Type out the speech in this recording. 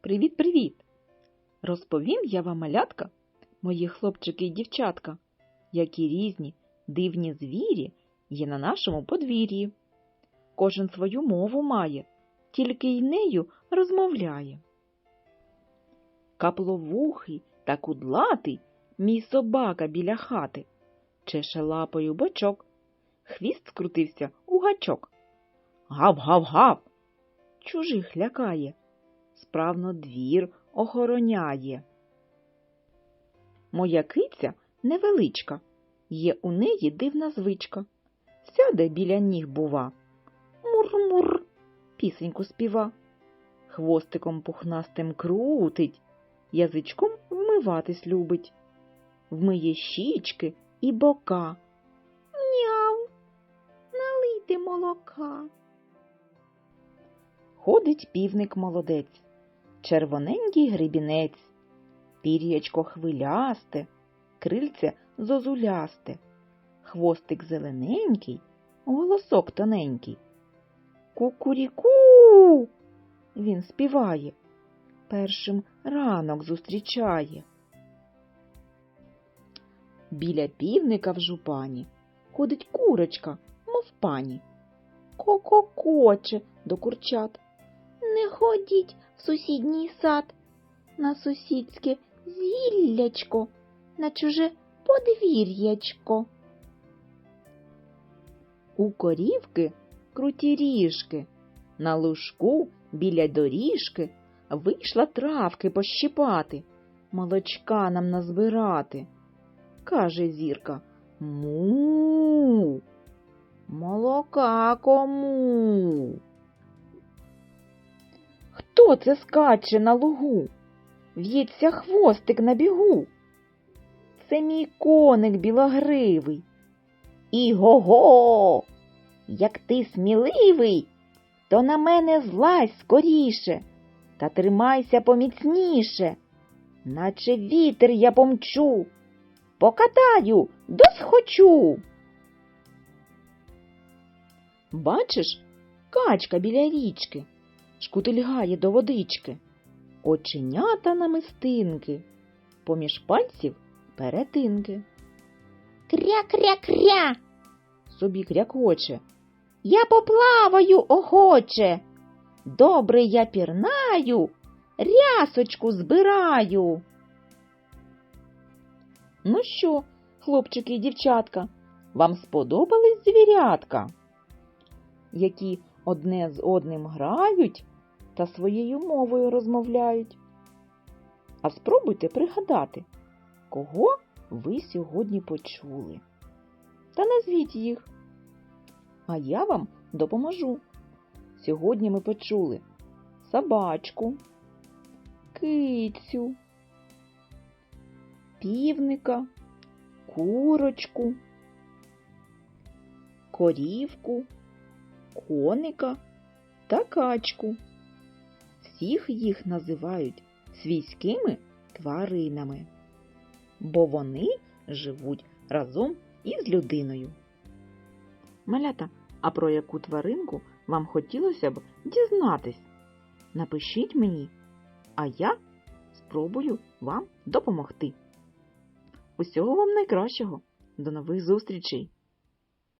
Привіт-привіт! Розповім я вам малятка, мої хлопчики і дівчатка, які різні дивні звірі є на нашому подвір'ї. Кожен свою мову має, тільки й нею розмовляє. Капловухий та кудлатий мій собака біля хати, чеше лапою бочок, хвіст скрутився у гачок. Гав-гав-гав! Чужих лякає, справно двір охороняє. Моя киця невеличка, є у неї дивна звичка. Сяде біля ніг, бува. Мур-мур, пісеньку співа. Хвостиком пухнастим крутить, язичком вмиватись любить. Вмиє щічки і бока. Няу, налийте молока. Ходить півник молодець, червоненький грибінець, пір'ячко хвилясте, крильце зозулясте, хвостик зелененький, голосок тоненький. Кукуріку. Він співає, першим ранок зустрічає. Біля півника в жупані ходить курочка, мов пані. Ко-ко-коче до курчат. Не ходіть в сусідній сад, на сусідське зіллячко, на чуже подвір'ячко. У корівки круті ріжки, на лужку біля доріжки вийшла травки пощипати, молочка нам назбирати. Каже зірка Му. Молока кому? Це скаче на лугу? В'ється хвостик на бігу. Це мій коник білогривий. Іго-го! Як ти сміливий, то на мене злазь скоріше, та тримайся поміцніше, наче вітер я помчу, покатаю, досхочу. Бачиш, качка біля річки, шкутильгає до водички, оченята намистинки, поміж пальців перетинки. Кря-кря-кря, собі крякоче. Я поплаваю охоче. Добре я пірнаю, рясочку збираю. Ну що, хлопчики і дівчатка, вам сподобались звірятка? які одне з одним грають та своєю мовою розмовляють. А спробуйте пригадати, кого ви сьогодні почули. Та назвіть їх. А я вам допоможу. Сьогодні ми почули собачку, кицю, півника, курочку, корівку коника та качку. Всіх їх називають свійськими тваринами, бо вони живуть разом із людиною. Малята, а про яку тваринку вам хотілося б дізнатись? Напишіть мені, а я спробую вам допомогти. Усього вам найкращого. До нових зустрічей!